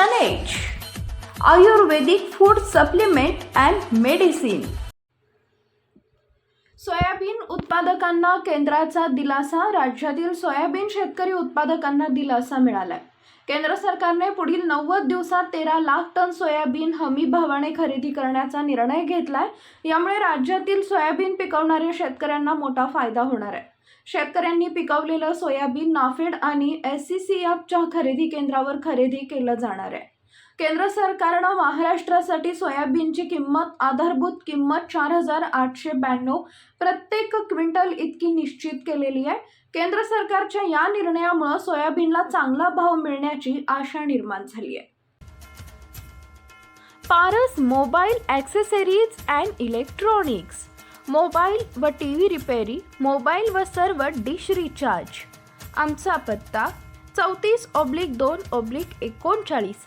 सनेज ayurvedic food supplement and medicine soybean उत्पादकांना केंद्राचा दिलासा राज्यातील सोयाबीन शेतकरी उत्पादकांना दिलासा मिळालाय. केंद्र सरकारने पुढील नव्वद दिवसात तेरा लाख टन सोयाबीन हमी भावाने खरेदी करण्याचा निर्णय घेतलाय. यामुळे राज्यातील सोयाबीन पिकवणाऱ्या शेतकऱ्यांना मोठा फायदा होणार आहे. शेतकऱ्यांनी पिकवलेलं सोयाबीन नाफेड आणि एस सी सी एफच्या खरेदी केंद्रावर खरेदी केलं जाणार आहे. केंद्र सरकारनं महाराष्ट्रासाठी सोयाबीनची किंमत आधारभूत किंमत चार हजार आठशे ब्याण्णव प्रत्येक क्विंटल इतकी निश्चित केलेली आहे. केंद्र सरकारच्या या निर्णयामुळे सोयाबीनला चांगला भाव मिळण्याची आशा निर्माण झाली आहे. Paras mobile accessories and electronics. Mobile व टी व्ही रिपेरी मोबाईल व सर्व डिश रिचार्ज. आमचा पत्ता चौतीस ऑब्लिक दोन ऑब्लिक एकोणचाळीस.